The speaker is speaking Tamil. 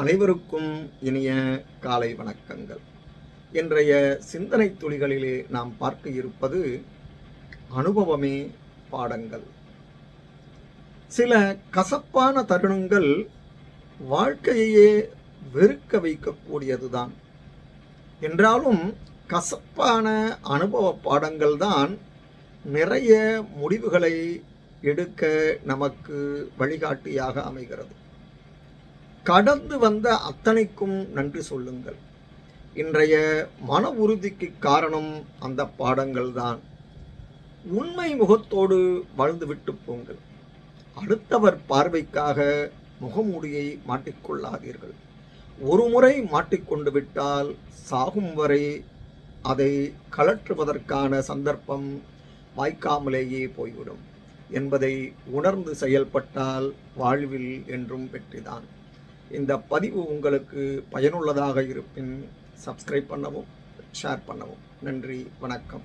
அனைவருக்கும் இனிய காலை வணக்கங்கள். இன்றைய சிந்தனை துளிகளிலே நாம் பார்க்க இருப்பது அனுபவமே பாடங்கள். சில கசப்பான தருணங்கள் வாழ்க்கையையே வெறுக்க வைக்கக்கூடியதுதான். என்றாலும் கசப்பான அனுபவ பாடங்கள் தான் நிறைய முடிவுகளை எடுக்க நமக்கு வழிகாட்டியாக அமைகிறது. கடந்து வந்த அத்தனைக்கும் நன்றி சொல்லுங்கள். இன்றைய மன உறுதிக்கு காரணம் அந்த பாடங்கள் தான் உண்மை முகத்தோடு வாழ்ந்துவிட்டு போங்கள். அடுத்தவர் பார்வைக்காக முகமூடியை மாட்டிக்கொள்ளாதீர்கள். ஒரு முறை மாட்டிக்கொண்டு விட்டால் சாகும் வரை அதை கலற்றுவதற்கான சந்தர்ப்பம் வாய்க்காமலேயே போய்விடும். என்பதை உணர்ந்து செயல்பட்டால் வாழ்வில் என்றும் வெற்றிதான். இந்த பதிவு உங்களுக்கு பயனுள்ளதாக இருப்பின் சப்ஸ்கிரைப் பண்ணவும் ஷேர் பண்ணவும். நன்றி வணக்கம்.